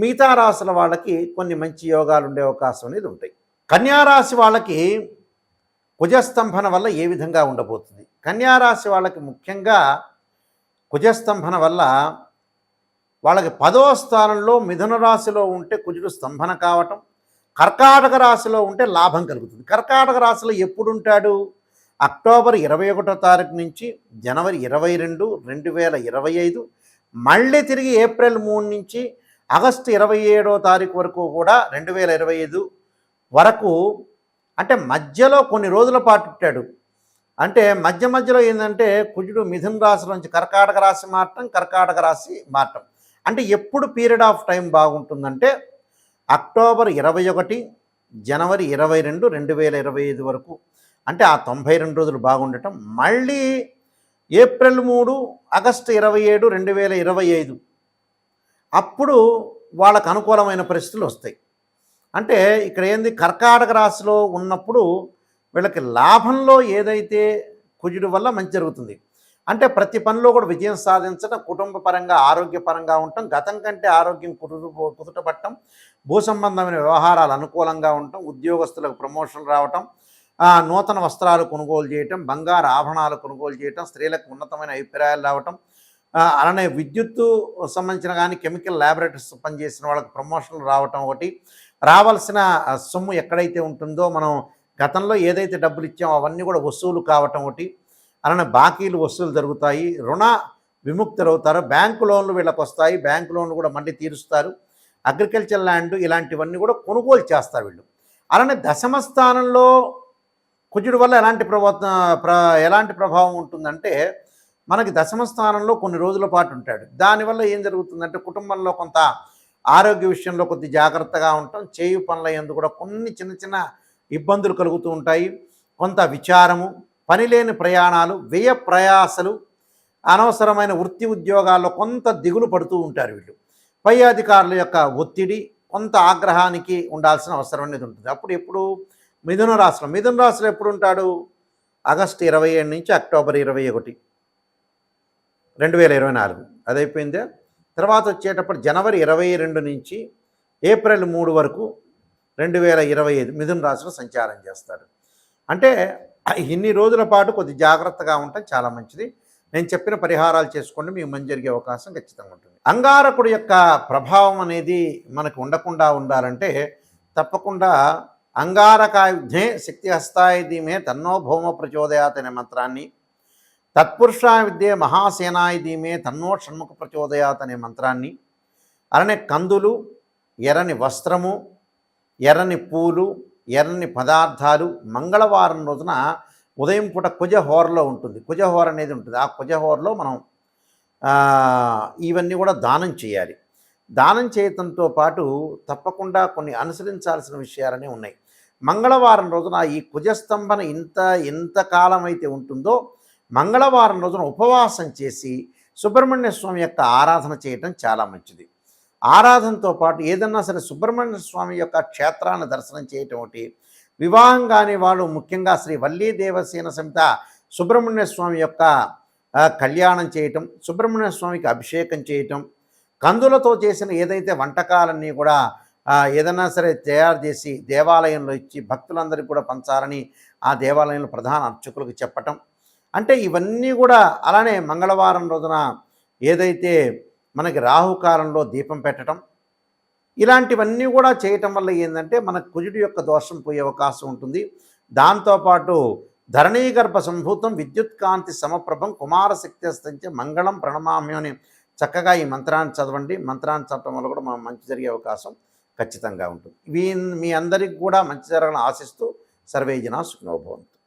మిగతా రాసుల వాళ్ళకి కొన్ని మంచి యోగాలు ఉండే అవకాశం అనేది ఉంటాయి. కన్యారాశి వాళ్ళకి కుజస్తంభన వల్ల ఏ విధంగా ఉండబోతుంది? కన్యారాశి వాళ్ళకి ముఖ్యంగా కుజస్తంభన వల్ల వాళ్ళకి పదో స్థానంలో మిథున రాశిలో ఉంటే కుజుడు స్తంభన కావటం కర్కాటక రాశిలో ఉంటే లాభం కలుగుతుంది. కర్కాటక రాశిలో ఎప్పుడు ఉంటాడు అక్టోబర్ ఇరవై ఒకటో తారీఖు నుంచి జనవరి ఇరవై రెండు రెండు వేల ఇరవై ఐదు మళ్ళీ తిరిగి ఏప్రిల్ మూడు నుంచి ఆగస్టు ఇరవై ఏడో తారీఖు వరకు కూడా రెండు వేల ఇరవై ఐదు వరకు అంటే మధ్యలో కొన్ని రోజుల పాటు పుట్టాడు. అంటే మధ్య మధ్యలో ఏంటంటే కుజుడు మిథున రాశి నుంచి కర్కాటక రాశి మారటం కర్కాటక రాశి మారటం. అంటే ఎప్పుడు పీరియడ్ ఆఫ్ టైం బాగుంటుందంటే అక్టోబర్ ఇరవై ఒకటి జనవరి ఇరవై రెండు రెండు వేల ఇరవై ఐదు వరకు. అంటే ఆ తొంభై రెండు రోజులు బాగుండటం. మళ్ళీ ఏప్రిల్ మూడు ఆగస్టు ఇరవై ఏడు రెండు వేల ఇరవై ఐదు. అప్పుడు వాళ్ళకు అనుకూలమైన పరిస్థితులు వస్తాయి. అంటే ఇక్కడ ఏంది? కర్కాటక రాశిలో ఉన్నప్పుడు వీళ్ళకి లాభంలో ఏదైతే కుజుడు వల్ల మంచి జరుగుతుంది. అంటే ప్రతి పనిలో కూడా విజయం సాధించడం కుటుంబ పరంగా ఆరోగ్యపరంగా ఉండటం గతం కంటే ఆరోగ్యం కుదురు కుదుటపట్టడం భూ సంబంధమైన వ్యవహారాలు అనుకూలంగా ఉండటం ఉద్యోగస్తులకు ప్రమోషన్ రావటం నూతన వస్త్రాలు కొనుగోలు చేయటం బంగారు ఆభరణాలు కొనుగోలు చేయటం స్త్రీలకు ఉన్నతమైన అభిప్రాయాలు రావటం అలానే విద్యుత్తు సంబంధించిన కానీ కెమికల్ ల్యాబొరేటరీస్ పనిచేసిన వాళ్ళకి ప్రమోషన్లు రావటం ఒకటి. రావాల్సిన సొమ్ము ఎక్కడైతే ఉంటుందో మనం గతంలో ఏదైతే డబ్బులు ఇచ్చామో అవన్నీ కూడా వసూలు కావటం ఒకటి. అలానే బాకీలు వసూలు జరుగుతాయి. రుణ విముక్తులు అవుతారు బ్యాంకు లోన్లు వీళ్ళకి వస్తాయి బ్యాంకు లోన్లు కూడా మళ్ళీ తీరుస్తారు. అగ్రికల్చర్ ల్యాండ్ ఇలాంటివన్నీ కూడా కొనుగోలు చేస్తారు వీళ్ళు. అలానే దశమ స్థానంలో కుజుడు వల్ల ఎలాంటి ప్రభావ ఎలాంటి ప్రభావం ఉంటుందంటే మనకి దశమ స్థానంలో కొన్ని రోజుల పాటు ఉంటాడు. దానివల్ల ఏం జరుగుతుందంటే కుటుంబంలో కొంత ఆరోగ్య విషయంలో కొద్ది జాగ్రత్తగా ఉండటం చేయు పనుల ఎందు కూడా కొన్ని చిన్న చిన్న ఇబ్బందులు కలుగుతూ ఉంటాయి. కొంత విచారము పనిలేని ప్రయాణాలు వ్యయ ప్రయాసలు అనవసరమైన వృత్తి ఉద్యోగాల్లో కొంత దిగులు పడుతూ ఉంటారు వీళ్ళు. పై అధికారుల యొక్క ఒత్తిడి కొంత ఆగ్రహానికి ఉండాల్సిన అవసరం అనేది ఉంటుంది. అప్పుడు ఎప్పుడు? మిథున రాశిలో. మిథున రాశిలో ఎప్పుడు ఉంటాడు? ఆగస్టు ఇరవై ఏడు నుంచి అక్టోబర్ ఇరవై ఒకటి. రెండు వేల ఇరవై నాలుగు. అదైపోయిందే? తర్వాత వచ్చేటప్పుడు జనవరి ఇరవై రెండు నుంచి ఏప్రిల్ మూడు వరకు రెండు వేల ఇరవై ఐదు మిథున రాశిలో సంచారం చేస్తాడు. అంటే ఇన్ని రోజుల పాటు కొద్ది జాగ్రత్తగా ఉండటం చాలా మంచిది. నేను చెప్పిన పరిహారాలు చేసుకోండి మీకు మంచి జరిగే అవకాశం ఖచ్చితంగా ఉంటుంది. అంగారకుడు యొక్క ప్రభావం అనేది మనకు ఉండకుండా ఉండాలంటే తప్పకుండా అంగారకాయుధ్యే శక్తి హస్తాయ ధీమే తన్నో భౌమ ప్రచోదయాత్ అనే మంత్రాన్ని తత్పురుష విద్యే మహాసేనాయ తన్నో షణ్ముఖ ప్రచోదయాత్ అనే మంత్రాన్ని. అలానే కందులు ఎర్రని వస్త్రము ఎర్రని పూలు ఎర్రని పదార్థాలు మంగళవారం రోజున ఉదయం పూట కుజహోరలో ఉంటుంది. కుజహోర అనేది ఉంటుంది. ఆ కుజహోరలో మనం ఇవన్నీ కూడా దానం చేయాలి. దానం చేయటంతో పాటు తప్పకుండా కొన్ని అనుసరించాల్సిన విషయాలనే ఉన్నాయి. మంగళవారం రోజున ఈ కుజస్తంభన ఇంత ఎంతకాలం అయితే ఉంటుందో మంగళవారం రోజున ఉపవాసం చేసి సుబ్రహ్మణ్య స్వామి యొక్క ఆరాధన చేయటం చాలా మంచిది. ఆరాధనతో పాటు ఏదన్నా సరే సుబ్రహ్మణ్య స్వామి యొక్క క్షేత్రాన్ని దర్శనం చేయటం ఒకటి వివాహం కాని వాళ్ళు ముఖ్యంగా శ్రీ వల్లీ దేవసేన సమిత సుబ్రహ్మణ్య స్వామి యొక్క కళ్యాణం చేయటం సుబ్రహ్మణ్య స్వామికి అభిషేకం చేయటం కందులతో చేసిన ఏదైతే వంటకాలన్నీ కూడా ఏదన్నా ఏదైనా సరే తయారు చేసి దేవాలయంలో ఇచ్చి భక్తులందరికీ కూడా పంచాలని ఆ దేవాలయంలో ప్రధాన అర్చకులకు చెప్పటం అంటే ఇవన్నీ కూడా అలానే మంగళవారం రోజున ఏదైతే మనకి రాహుకాలంలో దీపం పెట్టడం ఇలాంటివన్నీ కూడా చేయటం వల్ల ఏంటంటే మన కుజుడి యొక్క దోషం పోయే అవకాశం ఉంటుంది. దాంతోపాటు ధరణీగర్భ సంభూతం విద్యుత్ కాంతి సమప్రభం కుమారశక్తి అస్తంచే మంగళం ప్రణమామ్యం అని చక్కగా ఈ మంత్రాన్ని చదవండి. మంత్రాన్ని చదవడం వల్ల కూడా మనం మంచి జరిగే అవకాశం ఖచ్చితంగా ఉంటుంది. ఇవి మీ అందరికి కూడా మంచి జరగాలని ఆశిస్తూ సర్వేజన సుఖనోభవంతు